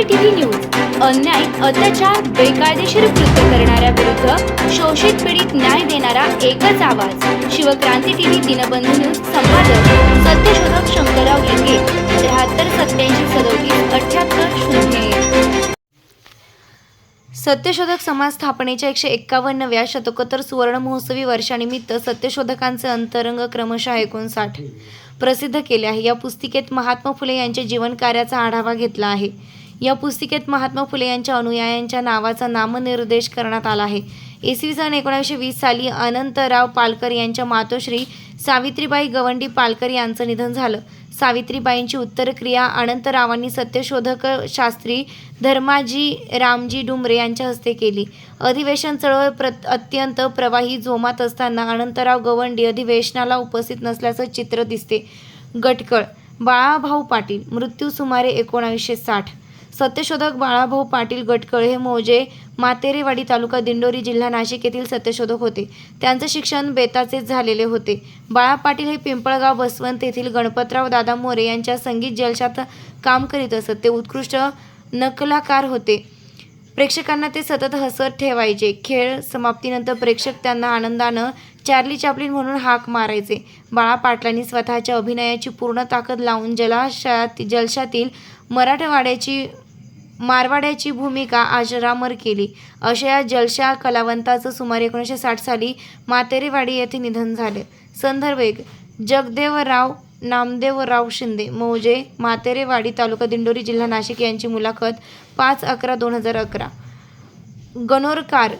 CCTV news अन्याय अत्याचार बेकायदेशीर कृत्य करणाऱ्या विरुद्ध शोषित पीडित न्याय देणारा एकच आवाज. शिवक्रांती टीव्ही दिनबंधू न्यूज संपादक सत्यशोधक शंकरराव लिंगे त्र्याहत्तर सत्याऐंशी सदोतीस अठ्याहत्तर शून्य सत्यशोधक समाज स्थापनेच्या एकशे एक्कावन्नव्या शतकोत्तर सुवर्ण महोत्सवी वर्षानिमित्त सत्यशोधकांचे अंतरंग क्रमशः एकोणसाठ प्रसिद्ध केले आहे. या पुस्तिकेत महात्मा फुले यांच्या जीवनकार्याचा आढावा घेतला आहे. या पुस्तिकेत महात्मा फुले यांच्या अनुयायांच्या नावाचा नामनिर्देश करण्यात आला आहे. इसवी सन एकोणीसशे वीस साली अनंतराव पालकर यांच्या मातोश्री सावित्रीबाई गवंडी पालकर यांचं निधन झालं. सावित्रीबाईंची उत्तरक्रिया अनंतरावांनी सत्यशोधक शास्त्री धर्माजी रामजी डुमरे यांच्या हस्ते केली. अधिवेशन चळवळ प्र अत्यंत प्रवाही जोमात असताना अनंतराव गवंडी अधिवेशनाला उपस्थित नसल्याचं चित्र दिसते. गटकळ बाळाभाऊ पाटील मृत्यू सुमारे एकोणावीसशे साठ सत्यशोधक बाळाभाऊ पाटील गटकळ हे मोजे मातेरेवाडी तालुका दिंडोरी जिल्हा नाशिक येथील सत्यशोधक होते. त्यांचे शिक्षण बेताचेच झालेले होते. बाळा पाटील हे पिंपळगाव बसवंत येथील गणपतराव दादा मोरे यांच्या संगीत जलशात काम करीत असत. ते उत्कृष्ट नकलाकार होते. प्रेक्षकांना ते सतत हसत ठेवायचे. खेळ समाप्तीनंतर प्रेक्षक त्यांना आनंदानं चार्ली चापलिन म्हणून हाक मारायचे. बाळा पाटलांनी स्वतःच्या अभिनयाची पूर्ण ताकद लावून जलाशयात जलशातील मराठवाड्याची मारवाड्याची भूमिका अजरामर केली. अशा या जलशा कलावंताचं सुमारे एकोणीसशे साठ साली मातेरेवाडी येथे निधन झाले. संदर्भ एक जगदेवराव नामदेवराव शिंदे मौजे मातेरेवाडी तालुका दिंडोरी जिल्हा नाशिक यांची मुलाखत पाच अकरा दोन हजार अकरा. गणोरकार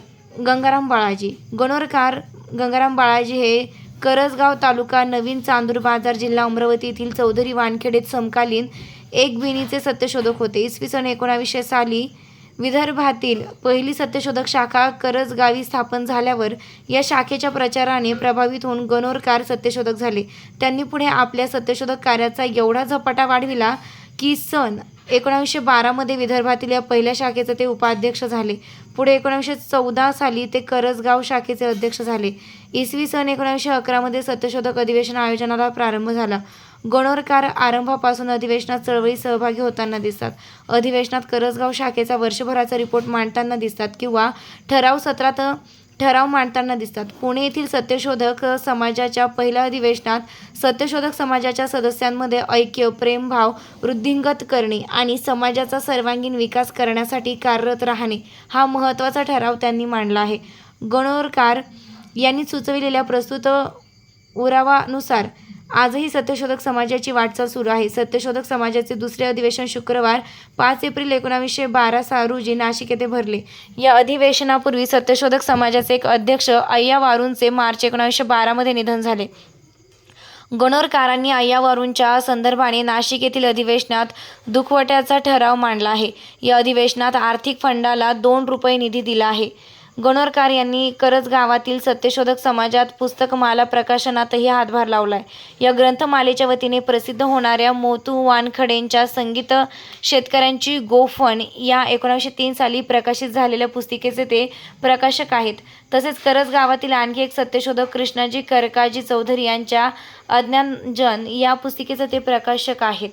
गंगाराम बाळाजी. गणोरकार गंगाराम बाळाजी हे करसगाव तालुका नवीन चांदूर बाजार जिल्हा अमरावती येथील चौधरी वानखेडेत समकालीन एक बिनीचे सत्यशोधक होते. इसवी सन एकोणावीसशे साली विदर्भातील पहिली सत्यशोधक शाखा करजगावी स्थापन झाल्यावर या शाखेच्या प्रचाराने प्रभावित होऊन गणोरकार सत्यशोधक झाले. त्यांनी पुढे आपल्या सत्यशोधक कार्याचा एवढा झपाटा वाढविला की सन एकोणावीसशे बारामध्ये विदर्भातील या पहिल्या शाखेचे ते उपाध्यक्ष झाले. पुढे एकोणावीसशे चौदा साली ते करजगाव शाखेचे अध्यक्ष झाले. इसवी सन एकोणावीसशे अकरामध्ये सत्यशोधक अधिवेशन आयोजनाला प्रारंभ झाला. गणोरकार आरंभापासून अधिवेशनात चळवळीत सहभागी होताना दिसतात. अधिवेशनात करसगाव शाखेचा वर्षभराचा रिपोर्ट मांडताना दिसतात किंवा ठराव सत्रात ठराव मांडताना दिसतात. पुणे येथील सत्यशोधक समाजाच्या पहिल्या अधिवेशनात सत्यशोधक समाजाच्या सदस्यांमध्ये ऐक्य प्रेमभाव वृद्धिंगत करणे आणि समाजाचा सर्वांगीण विकास करण्यासाठी कार्यरत राहणे हा महत्त्वाचा ठराव त्यांनी मांडला आहे. गणोरकार यांनी सुचविलेल्या प्रस्तुत उरावानुसार आजही सत्यशोधक समाजाची वाटचाल सुरू आहे. सत्यशोधक समाजाचे दुसरे अधिवेशन शुक्रवार पाच एप्रिल एकोणावीसशे बारा सा रोजी नाशिक येथे भरले. या अधिवेशनापूर्वी सत्यशोधक समाजाचे एक अध्यक्ष अय्या वारूंचे मार्च एकोणावीसशे बारामध्ये निधन झाले. गणोरकारांनी अय्यावरूंच्या संदर्भाने नाशिक येथील अधिवेशनात दुखवट्याचा ठराव मांडला आहे. या अधिवेशनात आर्थिक फंडाला दोन रुपये निधी दिला आहे. गणोरकार यांनी करज गावातील सत्यशोधक समाजात पुस्तकमाला प्रकाशनातही हातभार लावलाय. या ग्रंथमालेच्या वतीने प्रसिद्ध होणाऱ्या मोतू वानखडेंच्या संगीत शेतकऱ्यांची गोफण या एकोणीसशे तीन साली प्रकाशित झालेल्या पुस्तिकेचे ते प्रकाशक आहेत. तसेच करज गावातील आणखी एक सत्यशोधक कृष्णाजी करकाजी चौधरी यांच्या अज्ञानजन या पुस्तिकेचे ते प्रकाशक आहेत.